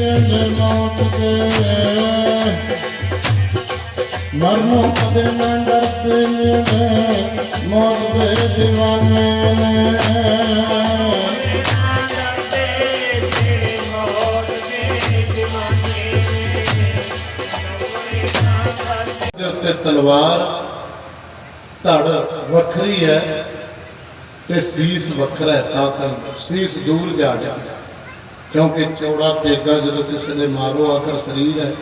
ਨੇ ਮੌਤ ਦੇ ਮਰਨੋਂ ਕਦੇ ਨਾ ਡਰਦੇ ਨੇ ਮੌਤ ਦੇ دیਵਾਨੇ ਨੇ ਉੱਤੇ ਤਲਵਾਰ, ਧੜ ਵੱਖਰੀ ਹੈ ਤੇ ਸੀਸ ਵੱਖਰਾ ਹੈ ਸਾਸਨ ਸੀਸ ਦੂਰ ਜਾ ਗਿਆ ਕਿਉਂਕਿ ਚੌੜਾ ਤੇਗਾ ਜਦੋਂ ਕਿਸੇ ਨੇ ਮਾਰੋ, ਆਖਰ ਸਰੀਰ ਹੈ।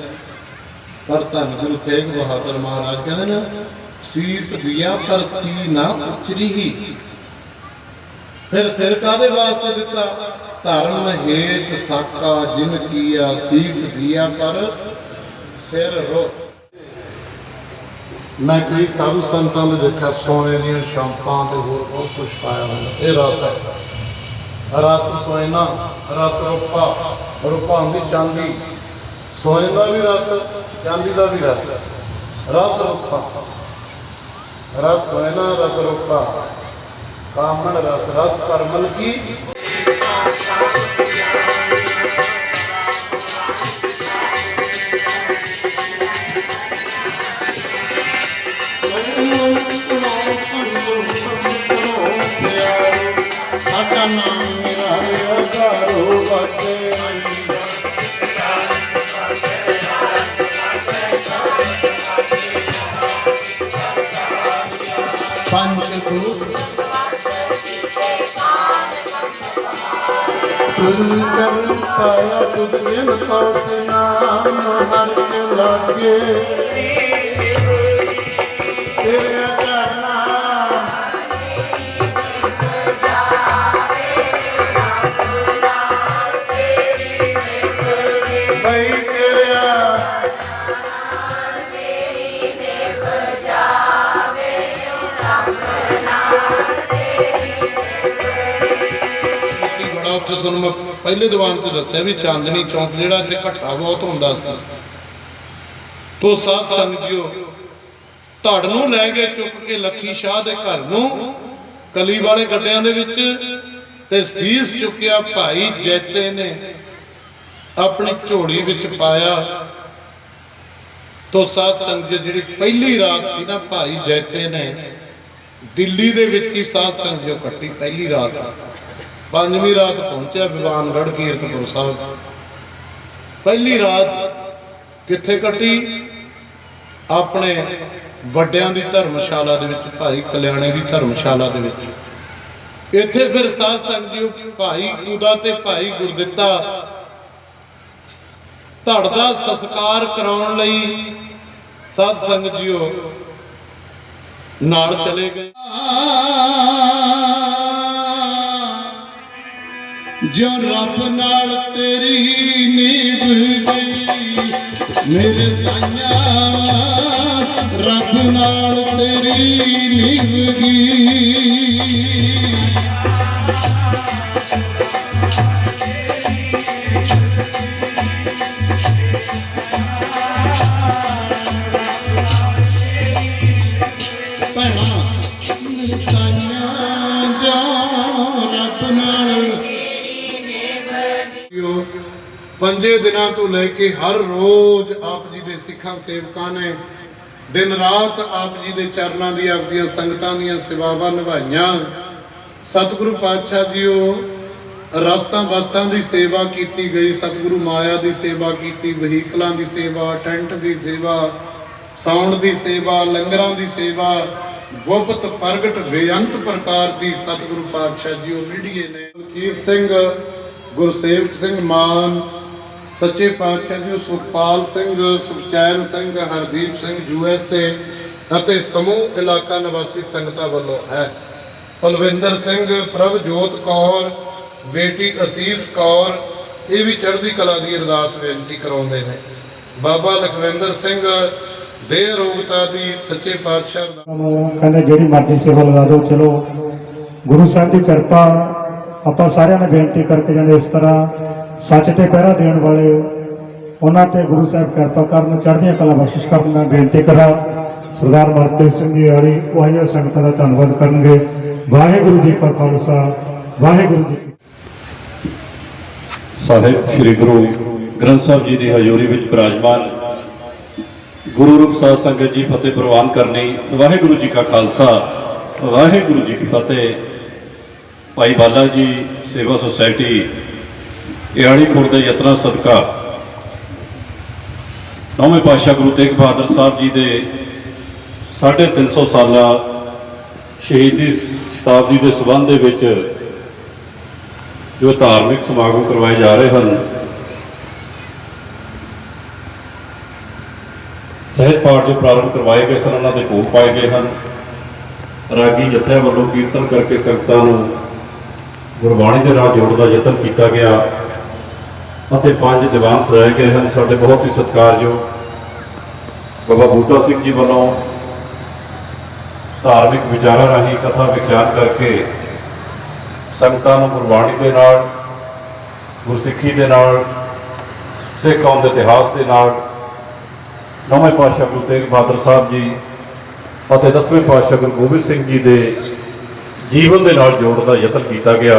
ਪਰ ਧੰਨ ਗੁਰੂ ਤੇਗ ਬਹਾਦਰ ਮਹਾਰਾਜ ਕਹਿੰਦੇ ਨਾ, ਸੀਸ ਦਿਆ ਪਰ ਸੀ ਨਾ ਉਚਰੀ ਹੀ। ਫਿਰ ਸਿਰ ਕਾਦੇ ਵਾਸਤੇ ਦਿੱਤਾ? ਧਰਮ ਹੇਤ ਸਾਕਾ ਜਿਨ ਕੀਆ, ਸੀਸ ਦਿਆ ਪਰ ਸਿਰ ਰੋ। ਮੈਂ ਕਈ ਸਾਧੂ ਸੰਤਾਂ ਦੇ ਦੇਖਿਆ, ਸੋਨੇ ਦੀਆਂ ਸ਼ਾਂਪਾਂ ਤੇ ਹੋਰ ਬਹੁਤ ਕੁਝ ਪਾਇਆ ਹੋਇਆ। ਇਹ ਰਸ। ਹੈ ਰਸ ਸੋਇਨਾ, ਰਸ ਰੂਪਾ ਰੂਪਾ ਹੁੰਦੀ ਚਾਂਦੀ। ਸੋਨੇ ਦਾ ਵੀ ਰਸ, ਚਾਂਦੀ ਦਾ ਵੀ ਰਸ। ਰਸ ਰੂਪਾ। ਰਸ ਸੋਇਨਾ, ਰਸ ਰੂਪਾ। ਕਾਮਣ ਰਸ ਰਸ ਕਰਮਲ ਕੀ? ਤੁਮ ਕਰ ਪਾਇਆ ਤੁਧ ਬਿਨ ਨਾਮ ਹਰ ਕੇ ਲਾਗੇ ਤੇਰੇ ਕੀ ਤੁਹਾਨੂੰ ਮੈਂ ਪਹਿਲੇ ਦੀਵਾਨ ਤੇ ਦੱਸਿਆ ਵੀ ਚਾਂਦਨੀ ਚੌਂਕ ਜਿਹੜਾ ਇੱਥੇ ਘੱਟਾ ਬਹੁਤ ਹੁੰਦਾ ਸੀ। ਤੋ ਸਾਧ ਸੰਗ ਧੜ ਨੂੰ ਲੈ ਕੇ ਚੁੱਕ ਕੇ ਲੱਖੀ ਸ਼ਾਹ ਦੇ ਘਰ ਨੂੰ ਕਲੀ ਵਾਲੇ ਗੱਡਿਆਂ ਦੇ ਵਿੱਚ ਤੇ ਸੀਸ ਚੁੱਕਿਆ ਭਾਈ ਜੈਤੇ ਨੇ ਆਪਣੀ ਝੋਲੀ ਵਿੱਚ ਪਾਇਆ। ਤੋ ਸਾਧ ਸੰਗਤ ਜਿਹੜੀ ਪਹਿਲੀ ਰਾਤ ਸੀ ਨਾ ਭਾਈ ਜੈਤੇ ਨੇ, ਦਿੱਲੀ ਦੇ ਵਿੱਚ ਹੀ ਸਾਧ ਸੰਗਤ ਜੋ ਕੱਟੀ ਪਹਿਲੀ ਰਾਤ। ਪੰਜਵੀਂ ਰਾਤ ਪਹੁੰਚਿਆ ਵਿਵਾਨਗੜ੍ਹ ਕੀਰਤਪੁਰ ਸਾਹਿਬ। ਪਹਿਲੀ ਰਾਤ ਕਿੱਥੇ ਕੱਟੀ? ਆਪਣੇ ਵੱਡਿਆਂ ਦੀ ਧਰਮਸ਼ਾਲਾ ਦੇ ਵਿੱਚ, ਭਾਈ ਕਲਿਆਣੇ ਦੀ ਧਰਮਸ਼ਾਲਾ ਦੇ ਵਿੱਚ। ਇੱਥੇ ਫਿਰ ਸਾਧ ਸੰਗਤ ਜੀ, ਭਾਈ ਕੁਦਾ ਤੇ ਭਾਈ ਗੁਰਦਿੱਤਾ ਧੜ ਦਾ ਸੰਸਕਾਰ ਕਰਾਉਣ ਲਈ ਸਾਧ ਸੰਗਤ ਜੀਓ ਨਾਲ ਚਲੇ ਗਏ। ਜੋ ਰੱਬ ਨਾਲ ਤੇਰੀ ਨੀਵ ਗਈ ਮੇਰੇ ਤਾਈਆਂ, ਰੱਬ ਨਾਲ ਤੇਰੀ ਨੀਵ ਗਈ ਭੈਣਾ, ਮੇਰੇ ਤਾਈਆਂ ਪੰਜੇ ਦਿਨਾਂ ਤੋਂ ਲੈ ਕੇ ਹਰ ਰੋਜ਼ ਆਪ ਜੀ ਦੇ ਸਿੱਖਾਂ ਸੇਵਕਾਂ ਨੇ ਦਿਨ ਰਾਤ ਆਪ ਜੀ ਦੇ ਚਰਨਾਂ ਦੀ ਆਪਦੀਆਂ ਸੰਗਤਾਂ ਦੀਆਂ ਸੇਵਾਵਾਂ ਨਿਭਾਈਆਂ। ਸਤਿਗੁਰੂ ਪਾਤਸ਼ਾਹ ਜੀਓ, ਰਸਤਾਂ ਬਸਤਾਂ ਦੀ ਸੇਵਾ ਕੀਤੀ ਗਈ। ਸਤਿਗੁਰੂ ਮਾਇਆ ਦੀ ਸੇਵਾ ਕੀਤੀ, ਵਹੀਕਲਾਂ ਦੀ ਸੇਵਾ, ਟੈਂਟ ਦੀ ਸੇਵਾ, ਸਾਉਣ ਦੀ ਸੇਵਾ, ਲੰਗਰਾਂ ਦੀ ਸੇਵਾ, ਗੁਪਤ ਪ੍ਰਗਟ ਬੇਅੰਤ ਪ੍ਰਕਾਰ ਦੀ ਸਤਿਗੁਰੂ ਪਾਤਸ਼ਾਹ ਜੀ ਉਹ ਵਿੜੀਏ ਨੇ। ਕੀਰਤ ਸਿੰਘ, ਗੁਰਸੇਵਕ ਸਿੰਘ ਮਾਨ ਸੱਚੇ ਪਾਤਸ਼ਾਹ ਜੀ, Sukhpal Singh, Sukhchain Singh, Hardeep Singh U S A ਅਤੇ ਸਮੂਹ ਇਲਾਕਾ ਨਿਵਾਸੀ ਸੰਗਤਾਂ ਵੱਲੋਂ ਹੈ। ਪਲਵਿੰਦਰ ਸਿੰਘ, ਪ੍ਰਭਜੋਤ ਕੌਰ, ਬੇਟੀ ਅਸੀਸ ਕੌਰ, ਇਹ ਵੀ ਚੜ੍ਹਦੀ ਕਲਾ ਦੀ ਅਰਦਾਸ ਬੇਨਤੀ ਕਰਾਉਂਦੇ ਨੇ। ਬਾਬਾ ਲਖਵਿੰਦਰ ਸਿੰਘ ਦੇ ਰੋਗਤਾ ਦੀ ਸੱਚੇ ਪਾਤਸ਼ਾਹ ਨੂੰ ਕਹਿੰਦੇ ਜਿਹੜੀ ਮਰਜ਼ੀ ਸੇਵਾ ਲਗਾ ਦਿਓ, ਚਲੋ। ਗੁਰੂ ਸਾਹਿਬ ਦੀ ਕਿਰਪਾ ਆਪਾਂ ਸਾਰਿਆਂ ਨੇ ਬੇਨਤੀ ਕਰਕੇ ਜਾਂਦੇ ਇਸ ਤਰ੍ਹਾਂ ਸੱਚ ਤੇ ਪਹਿਰਾ ਦੇਣ ਵਾਲੇ ਉਹਨਾਂ ਤੇ ਗੁਰੂ ਸਾਹਿਬ ਕਿਰਪਾ ਕਰਨ, ਚੜ੍ਹਦੀਆਂ ਕਲਾ ਬਖਸ਼ਿਸ਼ ਕਰਨ ਮੈਂ ਬੇਨਤੀ ਕਰਾਂ। ਸਰਦਾਰ ਮਰਪ੍ਰੀਤ ਸਿੰਘ ਜੀ ਵਾਲੀ, ਉਹ ਸੰਗਤਾਂ ਦਾ ਧੰਨਵਾਦ ਕਰਨਗੇ। ਵਾਹਿਗੁਰੂ ਜੀ ਕਾ ਖਾਲਸਾ, ਵਾਹਿਗੁਰੂ ਜੀ ਸਾਹਿਬ, ਸ੍ਰੀ ਗੁਰੂ ਗ੍ਰੰਥ ਸਾਹਿਬ ਜੀ ਦੀ ਹਜ਼ੂਰੀ ਵਿੱਚ ਬਿਰਾਜਮਾਨ ਗੁਰੂ ਰੂਪ ਸਾਧ ਸੰਗਤ ਜੀ ਫਤਿਹ ਪ੍ਰਵਾਨ ਕਰਨੀ, ਵਾਹਿਗੁਰੂ ਜੀ ਕਾ ਖਾਲਸਾ, ਵਾਹਿਗੁਰੂ ਜੀ ਕੀ ਫਤਿਹ। ਭਾਈ ਬਾਲਾ ਜੀ, ਸੇਵਾ ਸੁਸਾਇਟੀ ਇਆਲੀ ਖੁਰਦ ਦੇ ਯਤਨਾਂ ਸਦਕਾ ਨੌਵੇਂ ਪਾਤਸ਼ਾਹ ਗੁਰੂ ਤੇਗ ਬਹਾਦਰ ਸਾਹਿਬ ਜੀ ਦੇ 350 ਸਾਲਾ ਸ਼ਹੀਦੀ ਸ਼ਤਾਬਦੀ ਦੇ ਸਬੰਧ ਦੇ ਵਿੱਚ ਜੋ ਧਾਰਮਿਕ ਸਮਾਗਮ ਕਰਵਾਏ ਜਾ ਰਹੇ ਹਨ, ਸਹਿਜ ਪਾਠ ਜੋ ਪ੍ਰਾਰੰਭ ਕਰਵਾਏ ਗਏ ਸਨ, ਉਹਨਾਂ ਦੇ ਭੋਗ ਪਾਏ ਗਏ ਹਨ। ਰਾਗੀ ਜਥਿਆਂ ਵੱਲੋਂ ਕੀਰਤਨ ਕਰਕੇ ਸੰਗਤਾਂ ਨੂੰ ਗੁਰਬਾਣੀ ਦੇ ਨਾਲ ਜੋੜਨ ਦਾ ਯਤਨ ਕੀਤਾ ਗਿਆ। ਅਤੇ ਪੰਜ ਦੀਵਾਨ ਸਜਾਏ ਗਏ ਹਨ। ਸਾਡੇ ਬਹੁਤ ਹੀ ਸਤਿਕਾਰਯੋਗ ਬਾਬਾ ਬੂਟਾ ਸਿੰਘ ਜੀ ਵੱਲੋਂ ਧਾਰਮਿਕ ਵਿਚਾਰਾਂ ਰਾਹੀਂ ਕਥਾ ਵਿਖਿਆਨ ਕਰਕੇ ਸੰਗਤਾਂ ਨੂੰ ਗੁਰਬਾਣੀ ਦੇ ਨਾਲ, ਗੁਰਸਿੱਖੀ ਦੇ ਨਾਲ, ਸਿੱਖ ਕੌਮ ਦੇ ਇਤਿਹਾਸ ਦੇ ਨਾਲ ਨੌਵੇਂ ਪਾਤਸ਼ਾਹ ਗੁਰੂ ਤੇਗ ਬਹਾਦਰ ਸਾਹਿਬ ਜੀ ਅਤੇ ਦਸਵੇਂ ਪਾਤਸ਼ਾਹ ਗੁਰੂ ਗੋਬਿੰਦ ਸਿੰਘ ਜੀ ਦੇ ਜੀਵਨ ਦੇ ਨਾਲ ਜੋੜਨ ਦਾ ਯਤਨ ਕੀਤਾ ਗਿਆ।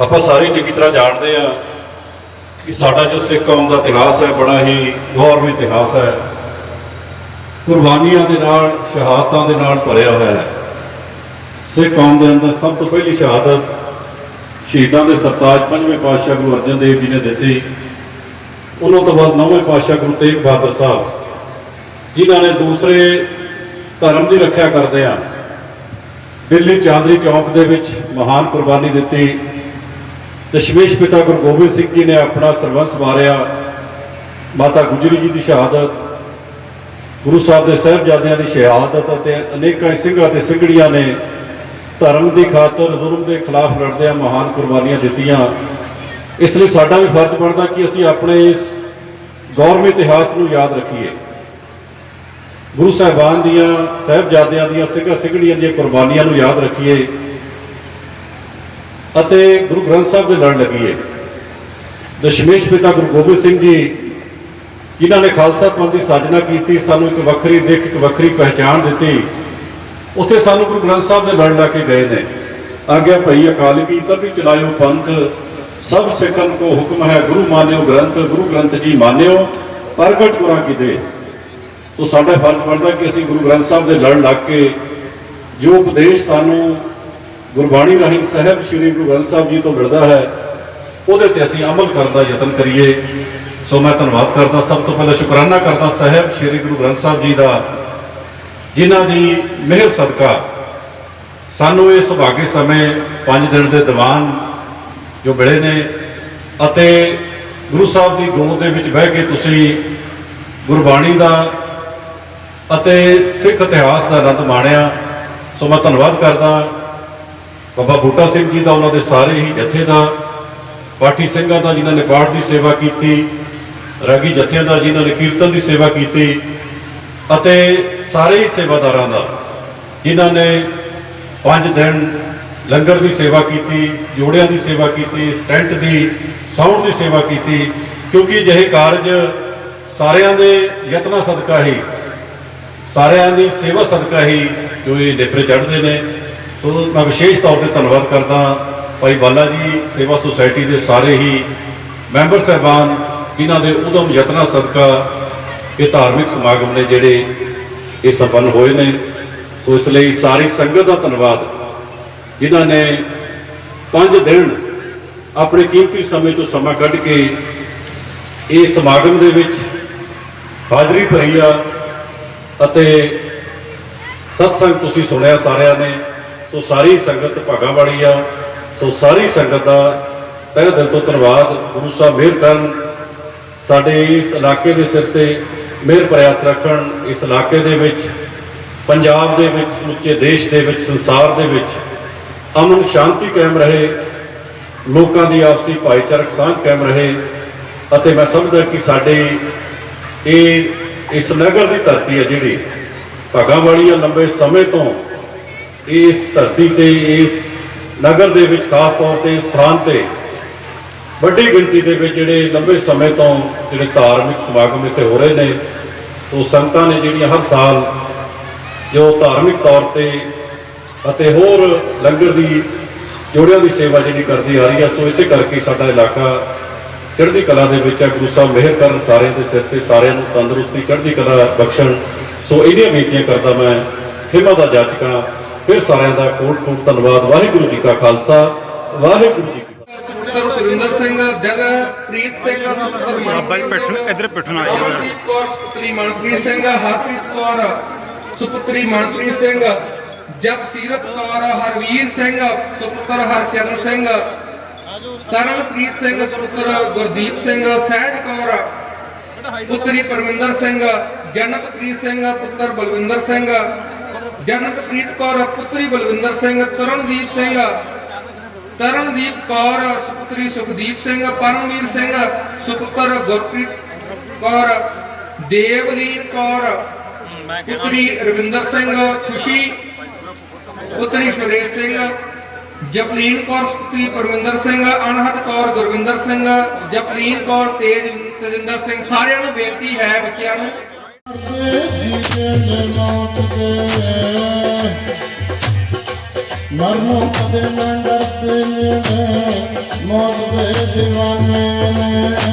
ਆਪਾਂ ਸਾਰੇ ਚੰਗੀ ਤਰ੍ਹਾਂ ਜਾਣਦੇ ਆ ਕਿ ਸਾਡਾ ਜੋ ਸਿੱਖ ਕੌਮ ਦਾ ਇਤਿਹਾਸ ਹੈ, ਬੜਾ ਹੀ ਗੌਰਵ ਇਤਿਹਾਸ ਹੈ। ਕੁਰਬਾਨੀਆਂ ਦੇ ਨਾਲ, ਸ਼ਹਾਦਤਾਂ ਦੇ ਨਾਲ ਭਰਿਆ ਹੋਇਆ ਹੈ। ਸਿੱਖ ਕੌਮ ਦੇ ਅੰਦਰ ਸਭ ਤੋਂ ਪਹਿਲੀ ਸ਼ਹਾਦਤ ਸ਼ਹੀਦਾਂ ਦੇ ਸਰਤਾਜ ਪੰਜਵੇਂ ਪਾਤਸ਼ਾਹ ਗੁਰੂ ਅਰਜਨ ਦੇਵ ਜੀ ਨੇ ਦਿੱਤੀ। ਉਹਨਾਂ ਤੋਂ ਬਾਅਦ ਨੌਵੇਂ ਪਾਤਸ਼ਾਹ ਗੁਰੂ ਤੇਗ ਬਹਾਦਰ ਸਾਹਿਬ, ਜਿਨ੍ਹਾਂ ਨੇ ਦੂਸਰੇ ਧਰਮ ਦੀ ਰੱਖਿਆ ਕਰਦੇ ਆ। ਦਿੱਲੀ ਚਾਂਦਰੀ ਚੌਕ ਦੇ ਵਿੱਚ ਮਹਾਨ ਕੁਰਬਾਨੀ ਦਿੱਤੀ। ਦਸ਼ਮੇਸ਼ ਪਿਤਾ ਗੁਰੂ ਗੋਬਿੰਦ ਸਿੰਘ ਜੀ ਨੇ ਆਪਣਾ ਸਰਵੰਸ ਮਾਰਿਆ ਮਾਤਾ ਗੁਜਰੀ ਜੀ ਦੀ ਸ਼ਹਾਦਤ, ਗੁਰੂ ਸਾਹਿਬ ਦੇ ਸਾਹਿਬਜ਼ਾਦਿਆਂ ਦੀ ਸ਼ਹਾਦਤ ਅਤੇ ਅਨੇਕਾਂ ਸਿੰਘਾਂ ਤੇ ਸਿੰਘੜੀਆਂ ਨੇ ਧਰਮ ਦੀ ਖਾਤਰ ਜ਼ੁਲਮ ਦੇ ਖਿਲਾਫ ਲੜਦਿਆਂ ਮਹਾਨ ਕੁਰਬਾਨੀਆਂ ਦਿੱਤੀਆਂ। ਇਸ ਲਈ ਸਾਡਾ ਵੀ ਫਰਜ਼ ਬਣਦਾ ਕਿ ਅਸੀਂ ਆਪਣੇ ਇਸ ਗੌਰਵ ਇਤਿਹਾਸ ਨੂੰ ਯਾਦ ਰੱਖੀਏ। ਗੁਰੂ ਸਾਹਿਬਾਨ ਦੀਆਂ, ਸਾਹਿਬਜ਼ਾਦਿਆਂ ਦੀਆਂ, ਸਿੰਘਾਂ ਸਿੰਘੜੀਆਂ ਦੀਆਂ ਕੁਰਬਾਨੀਆਂ ਨੂੰ ਯਾਦ ਰੱਖੀਏ। ਅਤੇ ਗੁਰੂ ਗ੍ਰੰਥ ਸਾਹਿਬ ਦੇ ਲੜ ਲੱਗੀਏ ਦਸ਼ਮੇਸ਼ ਪਿਤਾ ਗੁਰੂ ਗੋਬਿੰਦ ਸਿੰਘ ਜੀ, ਜਿਨ੍ਹਾਂ ਨੇ ਖਾਲਸਾ ਪੰਥ ਦੀ ਸਾਜਨਾ ਕੀਤੀ, ਸਾਨੂੰ ਇੱਕ ਵੱਖਰੀ ਦਿੱਖ, ਇੱਕ ਵੱਖਰੀ ਪਹਿਚਾਣ ਦਿੱਤੀ। ਉੱਥੇ ਸਾਨੂੰ ਗੁਰੂ ਗ੍ਰੰਥ ਸਾਹਿਬ ਦੇ ਲੜ ਲਾ ਕੇ ਗਏ ਨੇ। ਆਗਿਆ ਭਈ ਅਕਾਲ ਕੀ ਤਬੀ ਚਲਾਇਓ ਪੰਥ, ਸਭ ਸਿੱਖਨ ਕੋ ਹੁਕਮ ਹੈ ਗੁਰੂ ਮਾਨਿਓ ਗ੍ਰੰਥ, ਗੁਰੂ ਗ੍ਰੰਥ ਜੀ ਮਾਨਿਓ, ਪ੍ਰਗਟ ਗੁਰਾਂ ਕੀ ਦੇ ਸੋ ਸਾਡਾ ਫਰਜ਼ ਬਣਦਾ ਕਿ ਅਸੀਂ ਗੁਰੂ ਗ੍ਰੰਥ ਸਾਹਿਬ ਦੇ ਲੜ ਲੱਗ ਕੇ ਜੋ ਉਪਦੇਸ਼ ਸਾਨੂੰ ਗੁਰਬਾਣੀ ਰਾਹੀਂ ਸਾਹਿਬ ਸ੍ਰੀ ਗੁਰੂ ਗ੍ਰੰਥ ਸਾਹਿਬ ਜੀ ਤੋਂ ਮਿਲਦਾ ਹੈ। ਉਹਦੇ ਤੇ ਅਸੀਂ ਅਮਲ ਕਰਨ ਦਾ ਯਤਨ ਕਰੀਏ। ਸੋ ਮੈਂ ਧੰਨਵਾਦ ਕਰਦਾ। ਸਭ ਤੋਂ ਪਹਿਲਾਂ ਸ਼ੁਕਰਾਨਾ ਕਰਦਾ ਸਾਹਿਬ ਸ੍ਰੀ ਗੁਰੂ ਗ੍ਰੰਥ ਸਾਹਿਬ ਜੀ ਦਾ, ਜਿਨ੍ਹਾਂ ਦੀ ਮਿਹਰ ਸਦਕਾ ਸਾਨੂੰ ਇਹ ਸੁਭਾਗੇ ਸਮੇਂ 5 ਦਿਨ ਦੇ ਦੀਵਾਨ ਜੋ ਮਿਲੇ ਨੇ ਅਤੇ ਗੁਰੂ ਸਾਹਿਬ ਦੀ ਗੋਦ ਦੇ ਵਿੱਚ ਬਹਿ ਕੇ ਤੁਸੀਂ ਗੁਰਬਾਣੀ ਦਾ ਅਤੇ ਸਿੱਖ ਇਤਿਹਾਸ ਦਾ ਆਨੰਦ ਮਾਣਿਆ। ਸੋ ਮੈਂ ਧੰਨਵਾਦ ਕਰਦਾ। ਬਾਬਾ ਬੂਟਾ ਸਿੰਘ ਜੀ ਦਾ ਉਹਨਾਂ ਦੇ ਸਾਰੇ ਹੀ ਜਥੇ ਦਾ ਪਾਠੀ ਸਿੰਘਾਂ ਦਾ ਜਿਨ੍ਹਾਂ ਨੇ ਪਾਠ ਦੀ ਸੇਵਾ ਕੀਤੀ, ਰਾਗੀ ਜਥਿਆਂ ਦਾ ਜਿਨ੍ਹਾਂ ਨੇ ਕੀਰਤਨ ਦੀ ਸੇਵਾ ਕੀਤੀ ਅਤੇ ਸਾਰੇ ਹੀ ਸੇਵਾਦਾਰਾਂ ਦਾ, ਜਿਨ੍ਹਾਂ ਨੇ ਪੰਜ ਦਿਨ ਲੰਗਰ ਦੀ ਸੇਵਾ ਕੀਤੀ, ਜੋੜਿਆਂ ਦੀ ਸੇਵਾ ਕੀਤੀ, ਸਟੈਂਟ ਦੀ ਸਾਊਂਡ ਦੀ ਸੇਵਾ ਕੀਤੀ, ਕਿਉਂਕਿ ਅਜਿਹੇ ਕਾਰਜ ਸਾਰਿਆਂ ਦੇ ਯਤਨਾਂ ਸਦਕਾ ਹੀ, ਸਾਰਿਆਂ ਦੀ ਸੇਵਾ ਸਦਕਾ ਹੀ ਜੋ ਇਹ ਨੇਪਰੇ ਚੜ੍ਹਦੇ ਨੇ। ਸੋ ਮੈਂ ਵਿਸ਼ੇਸ਼ ਤੌਰ ਤੇ ਧੰਨਵਾਦ ਕਰਦਾ ਭਾਈ ਬਾਲਾ ਜੀ, ਸੇਵਾ ਸੁਸਾਇਟੀ ਦੇ ਸਾਰੇ ਹੀ ਮੈਂਬਰ ਸਹਿਬਾਨ, ਜਿਨ੍ਹਾਂ ਦੇ ਉਦਮ, ਯਤਨਾਂ, ਸਦਕਾ ਇਹ ਧਾਰਮਿਕ ਸਮਾਗਮ ਨੇ ਜਿਹੜੇ ਇਹ ਸੰਪੰਨ ਹੋਏ ਨੇ। ਸੋ ਇਸ ਲਈ ਸਾਰੀ ਸੰਗਤ ਦਾ ਧੰਨਵਾਦ। ਜਿਨ੍ਹਾਂ ਨੇ ਪੰਜ ਦਿਨ ਆਪਣੇ ਕੀਮਤੀ ਸਮੇਂ ਤੋਂ ਸਮਾਂ ਕੱਢ ਕੇ ਇਹ ਸਮਾਗਮ ਦੇ ਵਿੱਚ ਹਾਜ਼ਰੀ ਭਰੀ ਆ ਅਤੇ ਸਤਸੰਗ ਤੁਸੀਂ ਸੁਣਿਆ ਸਾਰਿਆਂ ਨੇ। ਸੋ ਸਾਰੀ ਸੰਗਤ ਭਾਗਾਂ ਵਾਲੀ ਆ। ਸੋ ਸਾਰੀ ਸੰਗਤ ਦਾ ਤਹਿ ਦਿਲ ਤੋਂ ਧੰਨਵਾਦ। ਗੁਰੂ ਸਾਹਿਬ ਮਿਹਰ ਕਰਨ। ਸਾਡੇ ਇਸ ਇਲਾਕੇ ਦੇ ਸਿਰ ਤੇ ਮਿਹਰ ਪ੍ਰਿਆਤ ਰੱਖਣ। ਇਸ ਇਲਾਕੇ ਦੇ ਵਿੱਚ, ਪੰਜਾਬ ਦੇ ਵਿੱਚ, ਸਮੁੱਚੇ ਦੇਸ਼ ਦੇ ਵਿੱਚ, ਸੰਸਾਰ ਦੇ ਵਿੱਚ ਅਮਨ ਸ਼ਾਂਤੀ ਕਾਇਮ ਰਹੇ। ਲੋਕਾਂ ਦੀ ਆਪਸੀ ਭਾਈਚਾਰਕ ਸਾਂਝ ਕਾਇਮ ਰਹੇ। ਅਤੇ ਮੈਂ ਸਮਝਦਾ ਕਿ ਸਾਡੇ ਇਹ ਇਸ ਨਗਰ ਦੀ ਧਰਤੀ ਹੈ ਜਿਹੜੀ ਭਾਗਾਂ ਵਾਲੀ ਆ ਲੰਬੇ ਸਮੇਂ ਤੋਂ ਇਸ ਧਰਤੀ ਤੇ, ਇਸ ਨਗਰ ਦੇ ਵਿੱਚ, ਖਾਸ ਤੌਰ ਤੇ ਇਸ ਸਥਾਨ ਤੇ ਵੱਡੀ ਗਿਣਤੀ ਦੇ ਵਿੱਚ ਜਿਹੜੇ ਲੰਬੇ ਸਮੇਂ ਤੋਂ ਜਿਹੜੇ ਧਾਰਮਿਕ ਸਮਾਗਮ ਇੱਥੇ ਹੋ ਰਹੇ ਨੇ, ਉਹ ਸੰਗਤਾਂ ਨੇ ਜਿਹੜੀਆਂ ਹਰ ਸਾਲ ਜੋ ਧਾਰਮਿਕ ਤੌਰ ਤੇ ਅਤੇ ਹੋਰ ਲੰਗਰ ਦੀ ਜੋੜਿਆਂ ਦੀ ਸੇਵਾ ਜਿਹੜੀ ਕਰਦੀ ਆ ਰਹੀ ਹੈ ਸੋ ਇਸੇ ਕਰਕੇ ਸਾਡਾ ਇਲਾਕਾ ਚੜ੍ਹਦੀ ਕਲਾ ਦੇ ਵਿੱਚ ਹੈ ਗੁਰੂ ਸਾਹਿਬ ਮਿਹਰ ਕਰਨ ਸਾਰਿਆਂ ਦੇ ਸਿਰ ਤੇ, ਸਾਰਿਆਂ ਨੂੰ ਤੰਦਰੁਸਤੀ, ਚੜ੍ਹਦੀ ਕਲਾ ਬਖਸ਼ਣ। ਸੋ ਇਹਦੀਆਂ ਬੇਨਤੀਆਂ ਕਰਦਾ ਮੈਂ ਖਿਮਾ ਦਾ ਜਾਚਕਾਂ ਫਿਰ ਸਾਰਿਆਂ ਦਾ ਕੋਟ ਕੋਟ ਧੰਨਵਾਦ ਵਾਹਿਗੁਰੂ ਜੀ ਕਾ ਖਾਲਸਾ ਵਾਹਿਗੁਰੂ ਜੀ ਕੀ ਫਤਿਹ। ਸੁਪਰਦਰ ਸੁਰਿੰਦਰ ਸਿੰਘ ਸੁਪਰਦਰ ਮਨਪ੍ਰੀਤ ਸਿੰਘ ਇਧਰ ਪਿੱਠਣਾ ਕਮਲਦੀਪ ਕੌਰ ਸੁਪੁੱਤਰੀ ਮਨਪ੍ਰੀਤ ਸਿੰਘ ਹਰਪ੍ਰੀਤ ਕੌਰ ਸੁਪੁੱਤਰੀ ਮਨਪ੍ਰੀਤ ਸਿੰਘ ਜਪਸੀਰਤ ਕੌਰ ਹਰਵੀਰ ਸਿੰਘ ਸੁਪੁੱਤਰ ਹਰਚਰਨ ਸਿੰਘ ਤਰਨਪ੍ਰੀਤ ਸਿੰਘ ਸੁਪੁੱਤਰ ਗੁਰਦੀਪ ਸਿੰਘ ਸਹਿਜ ਕੌਰ ਪੁੱਤਰੀ ਪਰਮਿੰਦਰ ਸਿੰਘ ਜਨਤਪ੍ਰੀਤ ਸਿੰਘ ਪੁੱਤਰ ਬਲਵਿੰਦਰ ਸਿੰਘ ਜਨਤਪ੍ਰੀਤ ਕੌਰ, ਪੁੱਤਰੀ ਬਲਵਿੰਦਰ ਸਿੰਘ, ਤਰਨਦੀਪ ਸਿੰਘ, ਤਰਨਦੀਪ ਕੌਰ, ਸੁਪੁੱਤਰੀ ਸੁਖਦੀਪ ਸਿੰਘ, ਪਰਮਵੀਰ ਸਿੰਘ, ਸੁਪੁੱਤਰ ਗੁਰਪ੍ਰੀਤ ਕੌਰ, ਦੇਵਲੀਨ ਕੌਰ, ਪੁੱਤਰੀ ਰਵਿੰਦਰ ਸਿੰਘ, ਖੁਸ਼ੀ, ਪੁੱਤਰੀ ਸੁਰੇਸ਼ ਸਿੰਘ, ਜਪਲੀਨ ਕੌਰ, ਸੁਪੁੱਤਰੀ ਪਰਮਿੰਦਰ ਸਿੰਘ ਅਨਹਦ ਕੌਰ ਗੁਰਵਿੰਦਰ ਸਿੰਘ, ਜਪਲੀਨ ਕੌਰ, ਤੇਜ ਤਜਿੰਦਰ ਸਿੰਘ, ਸਾਰਿਆਂ ਨੂੰ ਬੇਨਤੀ ਹੈ ਬੱਚਿਆਂ ਨੂੰ। ਮਰਨੋਂ ਕਦੇ ਨਾ ਡਰਦੇ ਨੇ ਮੌਤ ਦੇ دیਵਾਨੇ ਨੇ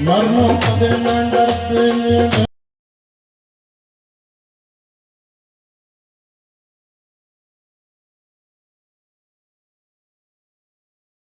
ਮਰਨੋਂ ਕਦੇ ਨਾ ਡਰਦੇ ਨੇ